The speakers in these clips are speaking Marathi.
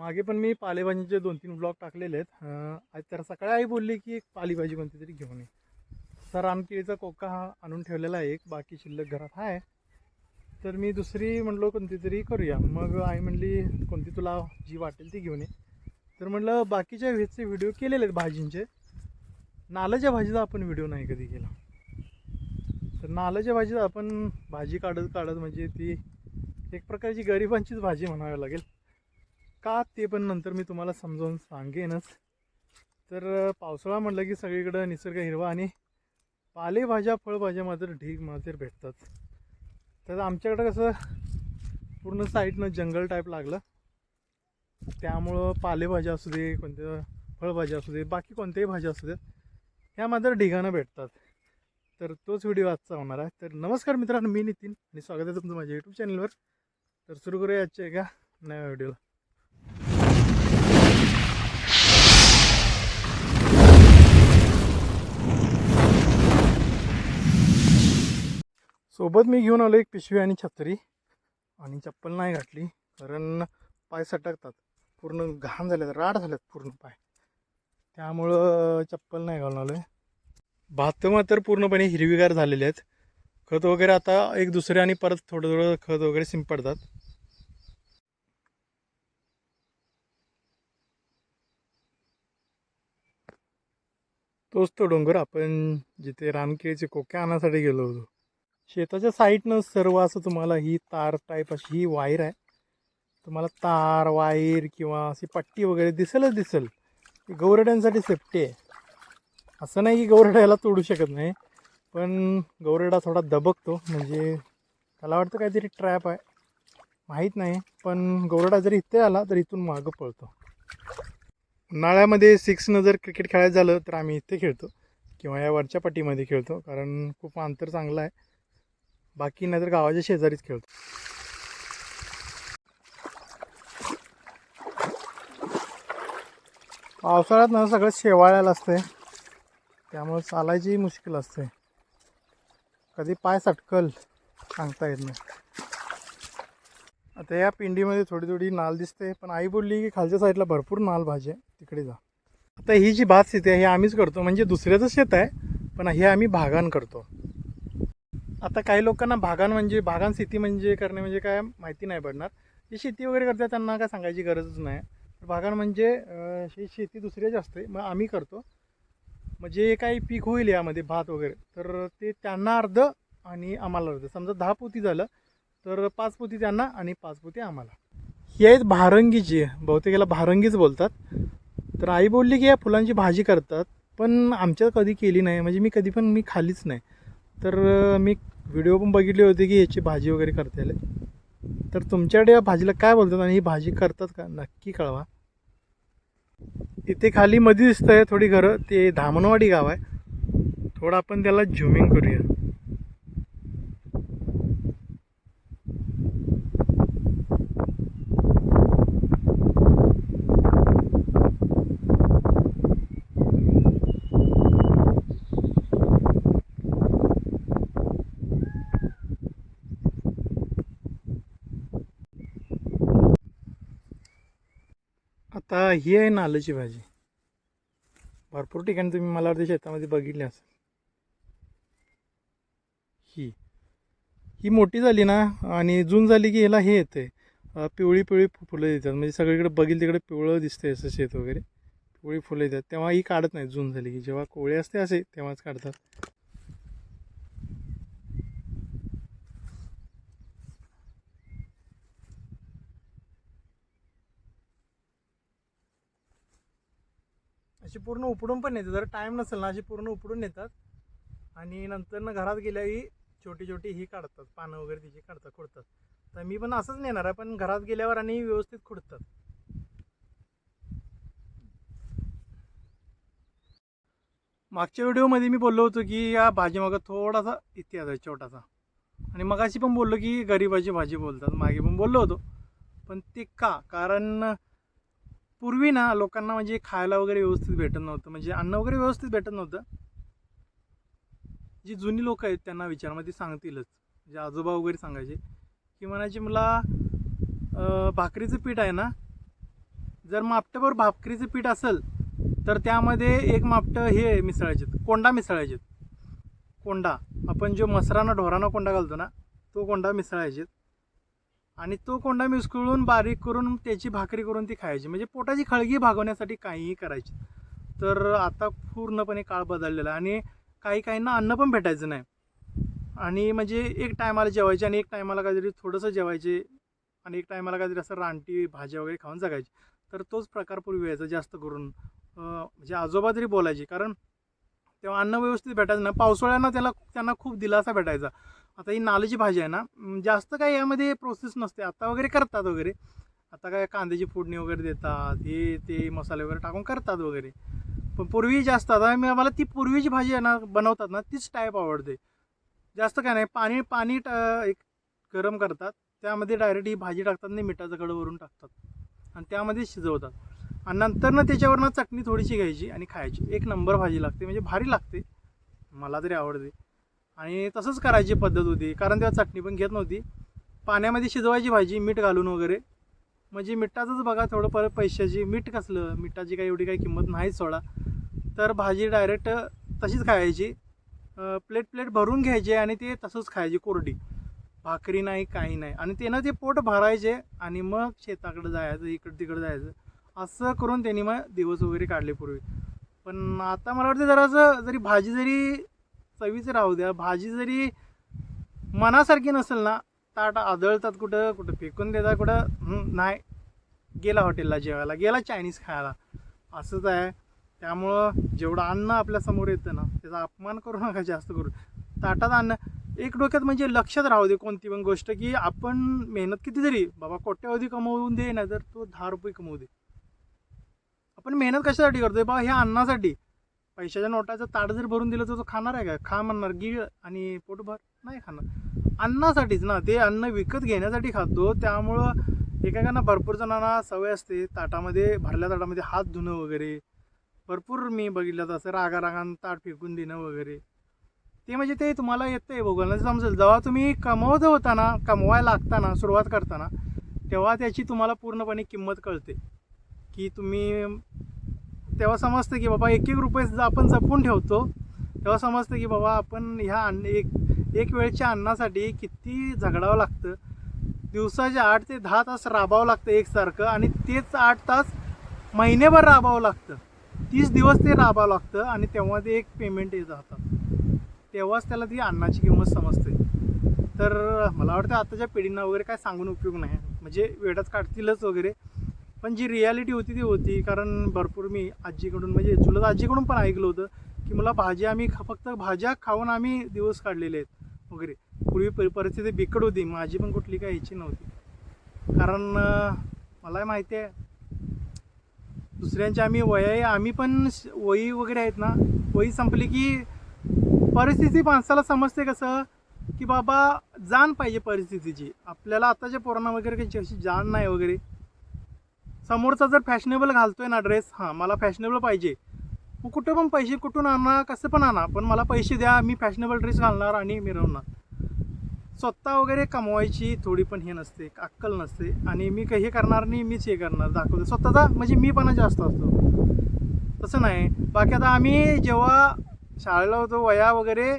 मागे पण मी पालेभाजीचे दोन तीन ब्लॉग टाकलेले आहेत. आज तर सकाळी आई बोलली की एक पालेभाजी कोणती तरी घेऊन ये. तर रानकेळीचा कोका हा आणून ठेवलेला आहे एक बाकी शिल्लक घरात आहे. तर मी दुसरी म्हणलो कोणती तरी करूया. मग आई म्हणली कोणती तुला जी वाटेल ती घेऊन ये. तर म्हणलं बाकीच्या व्हेजचे व्हिडिओ केलेले आहेत भाजींचे. नालाच्या भाजीचा आपण व्हिडिओ नाही कधी केला. तर नालाच्या भाजीचा आपण भाजी काढत काढत म्हणजे ती एक प्रकारची गरिबांचीच भाजी म्हणावी लागेल. का ते पण नंतर मी तुम्हाला समजावून सांगेनच. तर पावसाळा म्हटलं की सगळीकडं निसर्ग हिरवा आणि पालेभाज्या फळभाज्या मात्र ढीग मात्र भेटतात. तर आमच्याकडं कसं पूर्ण साईडनं जंगल टाईप लागलं. त्यामुळं पालेभाज्या असू दे कोणत्या फळभाज्या असू दे बाकी कोणत्याही भाज्या असू देत ह्या मात्र ढिगानं भेटतात. तर तोच व्हिडिओ आजचा होणार आहे. तर नमस्कार मित्रांनो मी नितीन आणि स्वागत आहे तुमचं माझ्या यूट्यूब चॅनलवर तर सुरू करूया आजच्या एका नव्या व्हिडिओला. सोबत मी घेऊन आलो एक पिशवी आणि छत्री. आणि चप्पल नाही घातली कारण पाय सटकतात. पूर्ण घाण झाल्यात राड झाल्यात पूर्ण पाय. त्यामुळं चप्पल नाही घालून आलो आहे भात मात्र पूर्णपणे हिरवीगार झालेले आहेत. खत वगैरे आता एक दुसरे आणि परत थोडं थोडं खत वगैरे शिंपडतात. तोच तो डोंगर आपण जिथे रानकेळीचे कोके आणण्यासाठी गेलो होतो. शेताच्या साईडनं सर्व असं तुम्हाला ही तार टाईप अशी ही वायर आहे. तुम्हाला तार वायर किंवा अशी पट्टी वगैरे दिसेलच दिसेल. गौरड्यांसाठी सेफ्टी आहे. असं नाही की गौरडा याला तोडू शकत नाही पण गौरडा थोडा दबकतो. म्हणजे त्याला वाटतं काहीतरी ट्रॅप आहे. माहीत नाही पण गौरडा जरी इथे आला तर इथून मागं पळतो. उन्हाळ्यामध्ये सिक्सनं जर क्रिकेट खेळायचं झालं तर आम्ही इथे खेळतो किंवा या वरच्या पट्टीमध्ये खेळतो कारण खूप अंतर चांगलं आहे. बाकी नाहीतर गावाच्या शेजारीच खेळतो. पावसाळ्यात ना सगळं शेवाळ्याला असते त्यामुळे चालायची मुश्किल असते. कधी पाय सटकल सांगता येत नाही. आता या पिंडीमध्ये थोडी थोडी नाल दिसते पण आई बोलली की खालच्या साईडला भरपूर नाल भाजी आहे. तिकडे जा. आता ही जी भात शेती आहे हे आम्हीच करतो. म्हणजे दुसऱ्याचं शेत आहे पण हे आम्ही भागान करतो. आता काही लोकांना भागान म्हणजे भागान शेती म्हणजे करणे म्हणजे काय माहिती नाही पडणार. जे शेती वगैरे करतात त्यांना काय सांगायची गरजच नाही. भागान म्हणजे ही शेती दुसऱ्याची असते मग आम्ही करतो. म्हणजे मग जे काही पीक होईल यामध्ये भात वगैरे. तर ते त्यांना अर्ध आणि आम्हाला अर्ध. समजा दहा पोती झालं तर पाच पोती त्यांना आणि पाच पोती आम्हाला. ही आहेत भारंगीची बहुतेक याला भारंगीच बोलतात. तर आई बोलली की या फुलांची भाजी करतात पण आमच्यात कधी केली नाही. म्हणजे मी कधी पण मी खालीच नाही. तर मी व्हिडिओ पण बघितले होते की याची भाजी वगैरे करता येईल. तर तुमच्याकडे या भाजीला काय बोलतात आणि ही भाजी करतात का? नक्की कळवा. इथे खाली मध्ये दिसतंय थोडी घरं. ते धामणवाडी गाव आहे. थोडं आपण त्याला झुमिंग करूया. आता ही आहे नाल्याची भाजी. भरपूर ठिकाणी तुम्ही मला वाटतं शेतामध्ये बघितली असेल. ही. ही मोठी झाली ना आणि जून झाली की ह्याला हे येते पिवळी पिवळी फुलं येतात. म्हणजे सगळीकडे बघील तिकडे पिवळं दिसते असं शेत वगैरे. पिवळी फुलं येतात. तेव्हा ही काढत नाही जून झाली की. जेव्हा कोळे असते असे तेव्हाच काढतात. अशी पूर्ण उपडून पण येते जर टाईम नसेल ना अशी पूर्ण उपडून येतात आणि नंतर ना घरात गेल्याही छोटी छोटी ही काढतात. पानं वगैरे तिची काढतात खुडतात. तर मी पण असंच नेणार आहे पण घरात गेल्यावर आणि व्यवस्थित खुडतात. मागच्या व्हिडिओमध्ये मी बोललो होतो की या भाजीमागं थोडासा इतिहास आहे छोटासा. आणि मगाशी पण बोललो की गरिबाची भाजी बोलतात. मागे पण बोललो होतो. पण ते का? कारण पूर्वी ना लोकांना म्हणजे खायला वगैरे व्यवस्थित भेटत नव्हतं. म्हणजे अन्न वगैरे व्यवस्थित भेटत नव्हतं. जी जुनी लोक आहेत त्यांना विचार मग ते सांगतीलच. म्हणजे आजोबा वगैरे सांगायचे. की म्हणायचे मला भाकरीचं पीठ आहे ना? जर मापट्यावर भाकरीचं पीठ असेल तर त्यामध्ये एक मापटं हे मिसळायचे कोंडा मिसळायचे कोंडा. आपण जो मसराना ढोराना कोंडा घालतो ना तो कोंडा मिसळायचे आणि तो कोंडा मिसकळून बारीक करून त्याची भाकरी करून ती खायची. म्हणजे पोटाची खळगी भागवण्यासाठी काहीही करायची. तर आता पूर्णपणे काळ बदललेला आहे आणि काही काहींना अन्न पण भेटायचं नाही. आणि म्हणजे एक टायमाला जेवायचे आणि एक टायमाला काहीतरी थोडंसं जेवायचे आणि एक टायमाला काहीतरी असं रानटी भाज्या वगैरे खाऊन जगायचे. तर तोच प्रकार पूर्वी व्हायचा जास्त करून. म्हणजे आजोबा तरी बोलायचे. कारण तेव्हा अन्न व्यवस्थित भेटायचं ना पावसाळ्यांना त्याला त्यांना खूप दिलासा भेटायचा. आता ही नाल्याची भाजी आहे ना जास्त काही यामध्ये प्रोसेस नसते. आता वगैरे करतात वगैरे. आता काय कांद्याची फोडणी वगैरे देतात हे ते मसाले वगैरे टाकून करतात वगैरे. पण पूर्वी जास्त आता मी मला ती पूर्वीची भाजी आहे ना बनवतात ना तीच टाईप आवडते. जास्त काय नाही पाणी पाणी एक गरम करतात त्यामध्ये डायरेक्ट ही भाजी टाकतात आणि मिठाचं कडं वरून टाकतात. आणि त्यामध्ये शिजवतात. आणि नंतर ना त्याच्यावरनं चटणी थोडीशी घ्यायची आणि खायची. एक नंबर भाजी लागते म्हणजे भारी लागते. मला तरी आवडते. आणि तसंच करायची पद्धत होती कारण तेव्हा चटणी पण घेत नव्हती. पाण्यामध्ये शिजवायची भाजी मीठ घालून वगैरे. म्हणजे मिठाचंच बघा थोडं परत पैशाची मीठ कसलं? मिठाची काही एवढी काही किंमत नाही सोडा. तर भाजी डायरेक्ट तशीच खायची. प्लेट प्लेट भरून घ्यायची आणि ते तसंच खायची कोरडी. भाकरी नाही काही नाही. आणि त्यानं ते पोट भरायचे आणि मग शेताकडे जायचं इकडं तिकडं जायचं. असं करून त्यांनी मग दिवस वगैरे काढले पूर्वी. पण आता मला वाटतं जरासं जरी भाजी जरी चवीचं राहू द्या. भाजी जरी मनासारखी नसेल ना ताट आदळतात कुठं कुठं फेकून देतात कुठं नाही. गेला हॉटेलला जेवायला गेला चायनीज खायला. असंच आहे. त्यामुळं जेवढं अन्न आपल्यासमोर येतं ना त्याचा अपमान करू नका जास्त करू. ताटात अन्न एक डोक्यात म्हणजे लक्षात राहू दे कोणती पण गोष्ट की आपण मेहनत किती जरी बाबा कोट्यावधी कमवून दे ना तर तो दहा रुपये कमवू दे. आपण मेहनत कशासाठी करतोय? बाबा ह्या अन्नासाठी. पैशाच्या नोटाचं ताट जर भरून दिलं तर तो खाणार आहे का? खा म्हणणार गिळ आणि पोटभर नाही खाणार. अन्नासाठीच ना ते अन्न विकत घेण्यासाठी खातो. त्यामुळं एकेकांना भरपूर जणांना सवय असते ताटामध्ये भरल्या ताटामध्ये हात धुणं वगैरे. भरपूर मी बघितलं तसं रागा रागान ताट फेकून देणं वगैरे. ते म्हणजे ते तुम्हाला येतं आहे बघायला समजेल जेव्हा तुम्ही कमवत होताना कमवायला लागताना सुरुवात करताना तेव्हा त्याची तुम्हाला पूर्णपणे किंमत कळते. की तुम्ही तेव्हा समजतं की बाबा एक एक रुपये जर आपण जपून ठेवतो तेव्हा समजतं की बाबा आपण ह्या अन्न एक एक वेळच्या अन्नासाठी किती झगडावं लागतं. दिवसाचे आठ ते दहा तास राबावं लागतं एकसारखं आणि तेच आठ तास महिनेभर राबावं लागतं. तीस दिवस ते राबावं लागतं आणि तेव्हा ते एक पेमेंट येत राहतं. तेव्हाच त्याला ती अन्नाची किंमत समजते. तर मला वाटतं आताच्या पिढींना वगैरे काय सांगून उपयोग नाही. म्हणजे वेळात काढतीलच वगैरे. पण जी रियालिटी होती ती होती. कारण भरपूर मी आजीकडून म्हणजे चुलत आजीकडून पण ऐकलं होतं की मला भाज्या आम्ही फक्त भाज्या खाऊन आम्ही दिवस काढलेले आहेत वगैरे. पूर्वी परिस्थिती बिकट होती. माझी पण कुठली काही ह्याची नव्हती. कारण मला माहिती आहे दुसऱ्यांच्या आम्ही वया आम्ही पण श- वही वगैरे आहेत ना वही संपली की परिस्थिती माणसाला समजते कसं की बाबा जाण पाहिजे परिस्थितीची. आपल्याला आताच्या पोरांना वगैरे काही अशी जाण नाही वगैरे. समोरचा जर फॅशनेबल घालतोय ना ड्रेस हां मला फॅशनेबल पाहिजे. मग कुठं पण पैसे कुठून आणा कसं पण आणा पण मला पैसे द्या मी फॅशनेबल ड्रेस घालणार आणि मिरवणार. स्वतः वगैरे कमवायची थोडी पण हे नसते अक्कल नसते. आणि मी काही हे करणार नाही मीच हे करणार दाखवतो. स्वतःचा म्हणजे मी पण जास्त असतो. तसं नाही. बाकी आता आम्ही जेव्हा शाळेला होतो वया वगैरे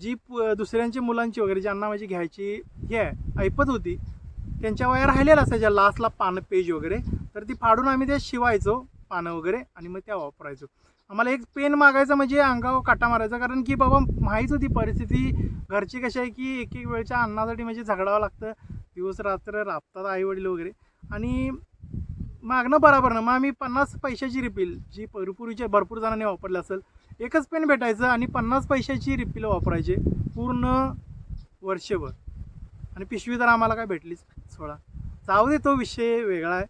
जी प- दुसऱ्यांची मुलांची वगैरे ज्यांना म्हणजे घ्यायची हे आहे ऐपत होती त्यांच्या वया राहिलेल्या असायच्या लास्टला पानं पेज वगैरे. तर ती फाडून आम्ही ते शिवायचो पानं वगैरे आणि मग त्या वापरायचो. आम्हाला एक पेन मागायचं म्हणजे अंगावर काटा मारायचा कारण की बाबा माहीत होती परिस्थिती. घरची कशी आहे की एक एक वेळच्या अन्नासाठी म्हणजे झगडावं लागतं. दिवस रात्र राबतात आई वडील वगैरे. आणि मागणं बरोबर ना. मग आम्ही पन्नास पैशाची रिपील जी पूर्वीच्या भरपूर जणांनी वापरली असेल एकच पेन भेटायचं आणि पन्नास पैशाची रिपील वापरायचे पूर्ण वर्षभर. आणि पिशवी तर आम्हाला काय भेटलीच. सोळा जाऊ दे तो विषय वेगळा आहे.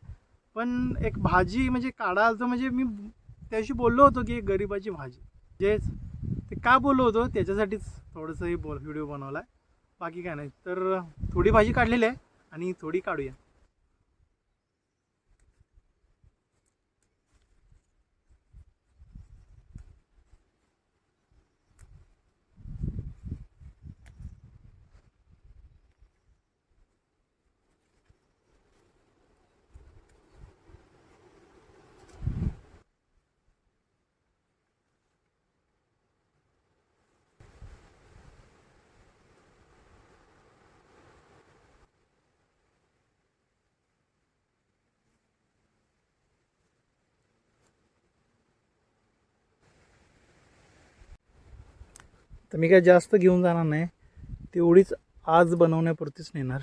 पण एक भाजी म्हणजे काढायचं म्हणजे मी त्याशी बोललो होतो की एक गरिबाची भाजी. जेच. ते का बोललो होतो? त्याच्यासाठीच थोडंसं हे बोल व्हिडिओ बनवला आहे बाकी काय नाही. तर थोडी भाजी काढलेली आहे आणि थोडी काढूया. तर मी काय जास्त घेऊन जाणार नाही. तेवढीच आज बनवण्यापुरतीच नेणार.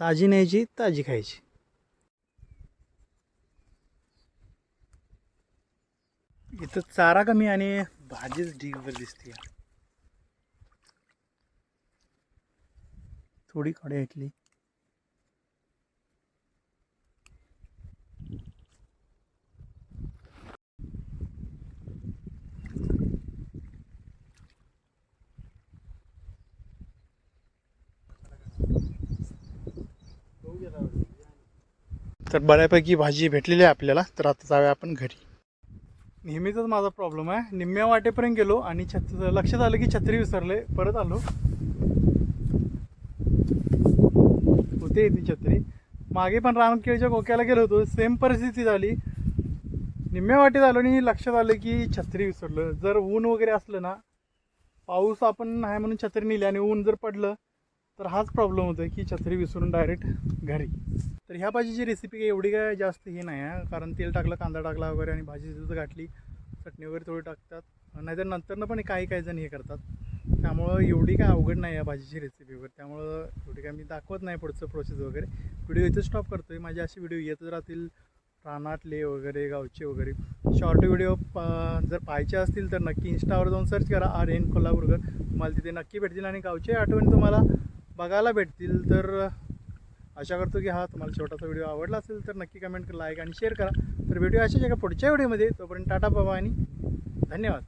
ताजी न्यायची ताजी खायची. इथं चारा कमी आणि भाजीच ढीगभर दिसते थोडी कडे ऐकली. तर बऱ्यापैकी भाजी भेटलेली आहे आपल्याला तर आता जाऊया आपण घरी. नेहमीचाच माझा प्रॉब्लेम आहे. निम्म्या वाटेपर्यंत गेलो आणि छत लक्षात आलं की छत्री विसरले. परत आलो. होते ती छत्री. मागे पण रामकेळीच्या कोक्याला गेलो होतो. सेम परिस्थिती झाली. निम्म्या वाटेत आलो आणि लक्षात आलं की छत्री विसरलं. जर ऊन वगैरे असलं ना पाऊस आपण नाही म्हणून छत्री नेली आणि ऊन जर पडलं तर हाच प्रॉब्लेम होतो की छत्री विसरून डायरेक्ट घरी. तर ह्या भाजीची रेसिपी काही एवढी काय जास्त हे नाही आहे कारण तेल टाकलं कांदा टाकला वगैरे आणि भाजी तिथं घातली चटणी वगैरे थोडी टाकतात. नाहीतर नंतरनं पण काही काही जण हे करतात. त्यामुळं एवढी काय अवघड नाही या भाजीची रेसिपी वगैरे त्यामुळं एवढी काय मी दाखवत नाही पुढचं प्रोसेस वगैरे. व्हिडिओ इथे स्टॉप करतो आहे माझे असे व्हिडिओ येतच राहतील. रानातले वगैरे गावचे वगैरे. शॉर्ट व्हिडिओ जर पाहायचे असतील तर नक्की इंस्टावर जाऊन सर्च करा. आर एन कोल्हापूरकर. तुम्हाला तिथे नक्की भेटतील आणि गावचे आठवणी तुम्हाला बघायला भेटतील. तर आशा करतो की हा तुम्हाला छोटासा व्हिडिओ आवडला असेल तर नक्की कमेंट करा लाईक आणि शेअर करा. तर व्हिडिओ अशाच एका पुढच्या व्हिडिओमध्ये. तोपर्यंत टाटा बाबा आणि धन्यवाद.